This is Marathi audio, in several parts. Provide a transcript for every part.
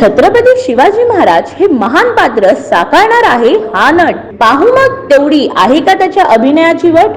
छत्रपती शिवाजी महाराज हे महान पात्र साकारणार आहे हा नट. पाहू मग तेवढी आहे का त्याच्या अभिनयाची वट?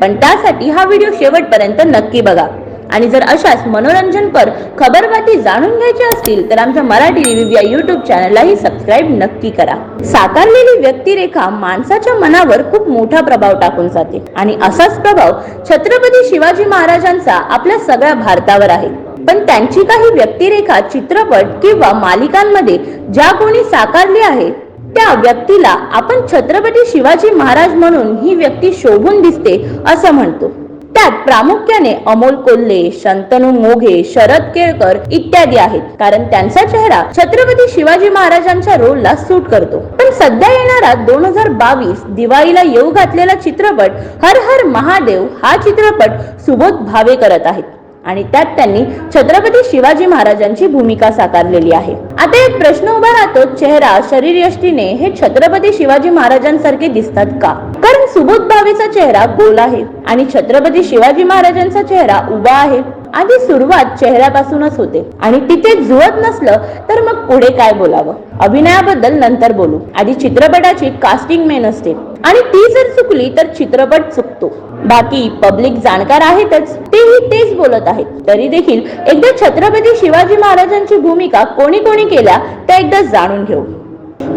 पण त्यासाठी हा व्हिडिओ शेवटपर्यंत नक्की बघा. आणि जर अशाच मनोरंजनपर खबरबाती जाणून घ्यायच्या असतील तर आमच्या मराठी रिव्ह्यू या युट्यूब चॅनललाही सबस्क्राईब नक्की करा. साकारलेली व्यक्तिरेखा माणसाच्या मनावर खूप मोठा प्रभाव टाकून जाते. आणि असाच प्रभाव छत्रपती शिवाजी महाराजांचा आपल्या सगळ्या भारतावर आहे. पण त्यांची काही व्यक्तिरेखा चित्रपट किंवा मालिकांमध्ये ज्या कोणी साकारली आहे त्या व्यक्तीला आपण छत्रपती शिवाजी महाराज म्हणून ही व्यक्ती शोभून दिसते असं म्हणतो. त्यात प्रामुख्याने अमोल कोल्हे शंतनू मोघे शरद केळकर इत्यादी आहेत. कारण त्यांचा चेहरा छत्रपती शिवाजी महाराजांच्या रोलला सूट करतो. पण सध्या येणारा दोन हजार बावीस दिवाळीला येऊ घातलेला चित्रपट हर हर महादेव हा चित्रपट सुबोध भावे करत आहेत. आणि त्यात त्यांनी छत्रपती शिवाजी महाराजांची भूमिका साकारलेली आहे. आता एक प्रश्न उभा राहतो चेहरा शरीर यष्टीने हे छत्रपती शिवाजी महाराजांसारखे दिसतात का? कारण सुबोध भावेचा चेहरा गोल आहे आणि छत्रपती शिवाजी महाराजांचा चेहरा उभा आहे. आधी सुरुवात चेहऱ्यापासूनच होते आणि तिथे जुळत नसलं तर मग पुढे काय बोलावं? अभिनयाबद्दल नंतर बोलू. आधी चित्रपटाची कास्टिंग मेन असते. आणि ती जर चुकली तर चित्रपट चुकतो. बाकी पब्लिक जाणकार आहेतच. तेही तेच बोलत आहेत. तरी देखील एकदा छत्रपती शिवाजी महाराजांची भूमिका कोणी कोणी केल्या त्या एकदा जाणून घेऊ.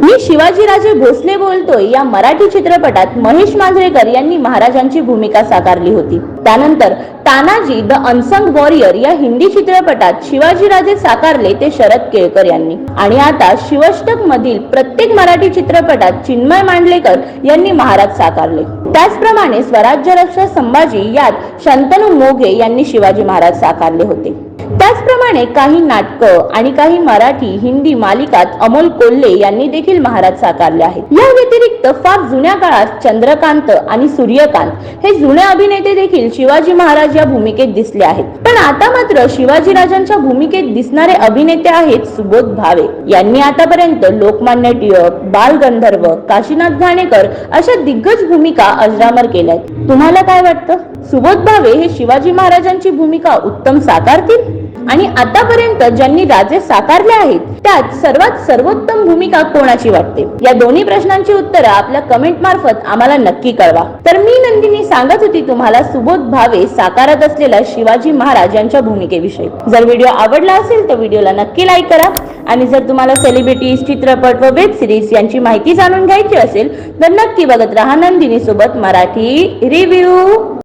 मी शिवाजीराजे भोसले बोलतोय या मराठी चित्रपटात महेश मांजरेकर यांनी महाराजांची भूमिका साकारली होती. त्यानंतर तानाजी द अनसंग वॉरियर या हिंदी चित्रपटात शिवाजीराजे साकारले ते शरद केळकर यांनी. आणि आता शिवष्टक मधील प्रत्येक मराठी चित्रपटात चिन्मय मांडलेकर यांनी महाराज साकारले. त्याचप्रमाणे स्वराज्य रक्षा संभाजी यात शंतनू मोघे यांनी शिवाजी महाराज साकारले होते. त्याचप्रमाणे काही नाटकं आणि काही मराठी हिंदी मालिकात अमोल कोल्हे यांनी देखील महाराज साकारले आहेत. या व्यतिरिक्त फार जुन्या काळात चंद्रकांत आणि सूर्यकांत हे जुने अभिनेते देखील शिवाजी महाराज या भूमिकेत दिसले आहेत. पण आता मात्र शिवाजीराजांच्या भूमिकेत दिसणारे अभिनेते आहेत सुबोध भावे. यांनी आतापर्यंत लोकमान्य टिळक बालगंधर्व काशीनाथ घाणेकर अशा दिग्गज भूमिका अजरामर केल्यात तुम्हाला काय वाटतं? सुबोध भावे हे शिवाजी महाराजांची भूमिका उत्तम साकारतील? आणि आतापर्यंत ज्यांनी राजे साकारले आहेत त्यात सर्वात सर्वोत्तम भूमिका कोणाची वाटते? या दोन्ही प्रश्नांची उत्तरं आपल्या कमेंट मार्फत आम्हाला नक्की कळवा. तर मी नंदिनी सांगत होती तुम्हाला सुबोध भावे साकारत असलेल्या शिवाजी महाराज यांच्या भूमिकेविषयी. जर व्हिडिओ आवडला असेल तर व्हिडिओला नक्की लाईक करा. आणि जर तुम्हाला सेलिब्रिटीज चित्रपट व वेब सिरीज यांची माहिती जाणून घ्यायची असेल तर नक्की बघत राहा नंदिनी सोबत मराठी रिव्ह्यू